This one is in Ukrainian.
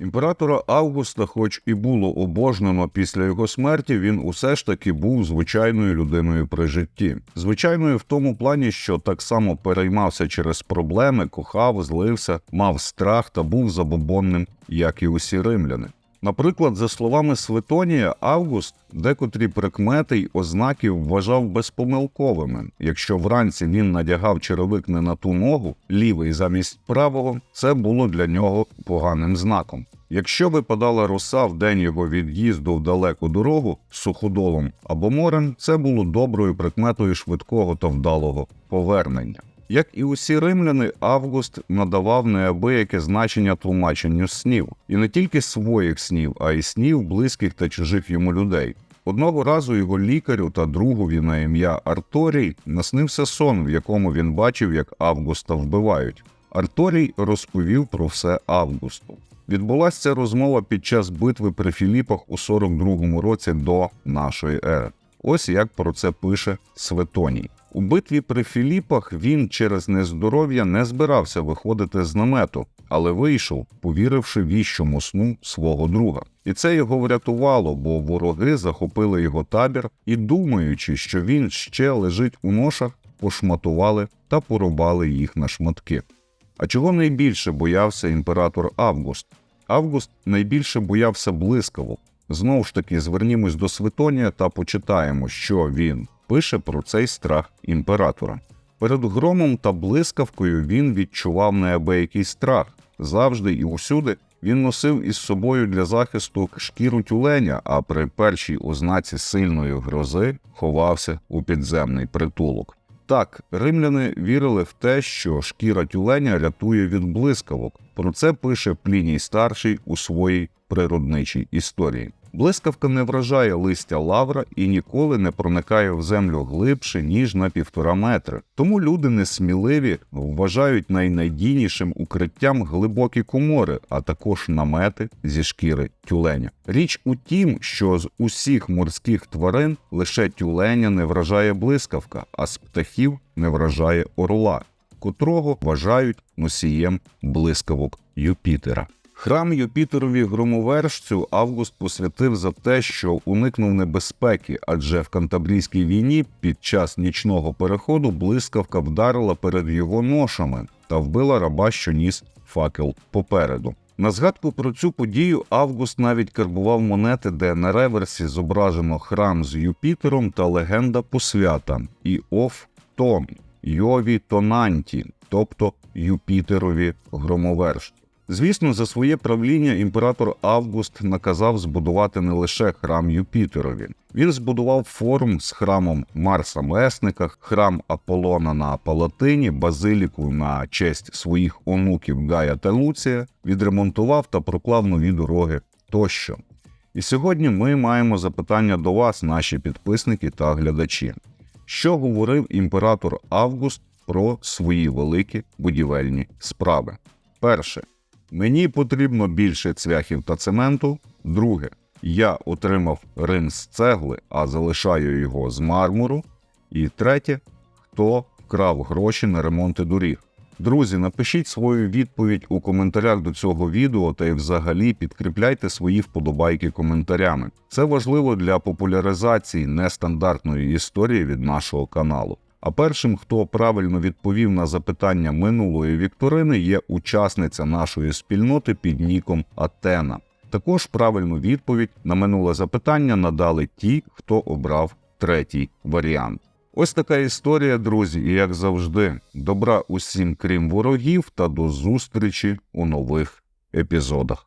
Імператора Августа, хоч і було обожнено після його смерті, він усе ж таки був звичайною людиною при житті. Звичайною в тому плані, що так само переймався через проблеми, кохав, злився, мав страх та був забобонним, як і усі римляни. Наприклад, за словами Светонія, Август декотрі прикмети й ознаки вважав безпомилковими. Якщо вранці він надягав черевик не на ту ногу, лівий замість правого, це було для нього поганим знаком. Якщо випадала роса в день його від'їзду в далеку дорогу суходолом або морем, це було доброю прикметою швидкого та вдалого повернення. Як і усі римляни, Август надавав неабияке значення тлумаченню снів, і не тільки своїх снів, а й снів близьких та чужих йому людей. Одного разу його лікарю та другові на ім'я Арторій наснився сон, в якому він бачив, як Августа вбивають. Арторій розповів про все Августу. Відбулася ця розмова під час битви при Філіпах у 42-му році до нашої ери. Ось як про це пише Светоній. У битві при Філіпах він через нездоров'я не збирався виходити з намету, але вийшов, повіривши віщому сну свого друга. І це його врятувало, бо вороги захопили його табір і, думаючи, що він ще лежить у ношах, пошматували та порубали їх на шматки. А чого найбільше боявся імператор Август? Август найбільше боявся блискавок. Знову ж таки, звернімось до Светонія та почитаємо, що він пише про цей страх імператора. Перед громом та блискавкою він відчував неабиякий страх. Завжди і усюди він носив із собою для захисту шкіру тюленя, а при першій ознаці сильної грози ховався у підземний притулок. Так, римляни вірили в те, що шкіра тюленя рятує від блискавок. Про це пише Пліній старший у своїй природничій історії. Блискавка не вражає листя лавра і ніколи не проникає в землю глибше, ніж на півтора метри. Тому люди несміливі вважають найнадійнішим укриттям глибокі комори, а також намети зі шкіри тюленя. Річ у тім, що з усіх морських тварин лише тюленя не вражає блискавка, а з птахів не вражає орла, котрого вважають носієм блискавок Юпітера. Храм Юпітерові громовершцю Август посвятив за те, що уникнув небезпеки, адже в Кантабрійській війні під час нічного переходу блискавка вдарила перед його ношами та вбила раба, що ніс факел попереду. На згадку про цю подію Август навіть карбував монети, де на реверсі зображено храм з Юпітером та легенда посвята Іоф Томі, Йові Тонанті, тобто Юпітерові громовершцю. Звісно, за своє правління імператор Август наказав збудувати не лише храм Юпітерові. Він збудував форум з храмом Марса Месника, храм Аполлона на Палатині, базиліку на честь своїх онуків Гая та Луція, відремонтував та проклав нові дороги тощо. І сьогодні ми маємо запитання до вас, наші підписники та глядачі. Що говорив імператор Август про свої великі будівельні справи? Перше. Мені потрібно більше цвяхів та цементу. Друге, я отримав Рим з цегли, а залишаю його з мармуру. І третє, хто вкрав гроші на ремонти доріг. Друзі, напишіть свою відповідь у коментарях до цього відео та й взагалі підкріпляйте свої вподобайки коментарями. Це важливо для популяризації нестандартної історії від нашого каналу. А першим, хто правильно відповів на запитання минулої вікторини, є учасниця нашої спільноти під ніком Атена. Також правильну відповідь на минуле запитання надали ті, хто обрав третій варіант. Ось така історія, друзі, і як завжди, добра усім крім ворогів, та до зустрічі у нових епізодах.